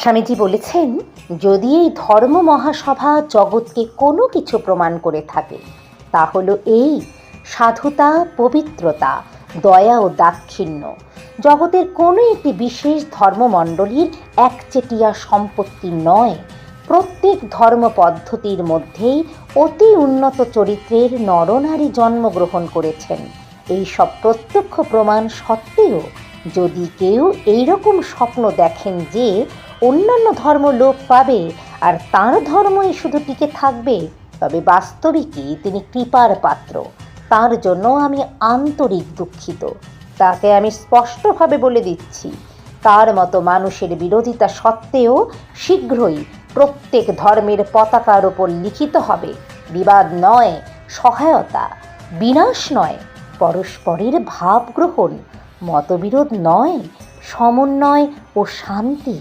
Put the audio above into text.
স্বামীজি বলেছেন, যদি এই ধর্ম মহাসভা জগৎকে কোনো কিছু প্রমাণ করে থাকে, তা হলো এই সাধুতা, পবিত্রতা, দয়া ও দাক্ষিণ্য। জগতের কোনো একটি বিশেষ ধর্মমণ্ডলীর একচেটিয়া সম্পত্তি নয়। প্রত্যেক ধর্ম পদ্ধতির মধ্যেই অতি উন্নত চরিত্রের নরনারী জন্মগ্রহণ করেছেন। এই সব প্রত্যক্ষ প্রমাণ সত্ত্বেও যদি কেউ এইরকম স্বপ্ন দেখেন যে অন্যান্য ধর্ম লোপ পাবে আর তার ধর্মই শুধু টিকে থাকবে। তবে বাস্তবিকই তিনি কৃপার পাত্র। তার জন্য আমি আন্তরিক দুঃখিত। তাকে আমি স্পষ্টভাবে বলে দিচ্ছি, তার মতো মানুষের বিরোধিতা সত্ত্বেও শীঘ্রই প্রত্যেক ধর্মের পতাকার ওপর লিখিত হবে, বিবাদ নয়, সহায়তা। বিনাশ নয়, পরস্পরের ভাব গ্রহণ মতবিরোধ নয়, সমন্বয় ও শান্তি।